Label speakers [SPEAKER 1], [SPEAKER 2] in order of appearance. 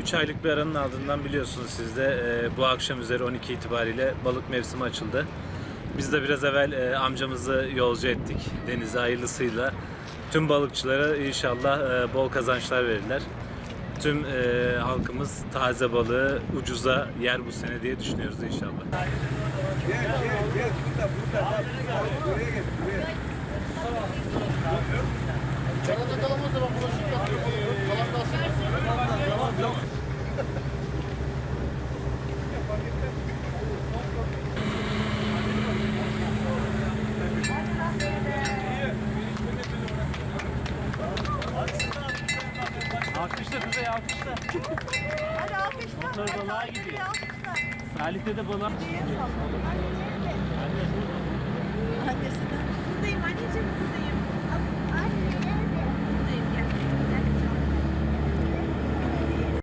[SPEAKER 1] 3 aylık bir aranın ardından biliyorsunuz siz de e, bu akşam üzeri 12 itibariyle balık mevsimi açıldı. Biz de biraz evvel e, amcamızı yolcu ettik denize hayırlısıyla. Tüm balıkçılara inşallah e, bol kazançlar verirler. Tüm e, halkımız taze balığı ucuza yer bu sene diye düşünüyoruz inşallah.
[SPEAKER 2] Çakalda
[SPEAKER 1] Alkışla Kuzey alkışla.
[SPEAKER 3] Hadi alkışla.
[SPEAKER 1] Motor balığa gidiyor. Salih'te de balığa.
[SPEAKER 3] Salladın?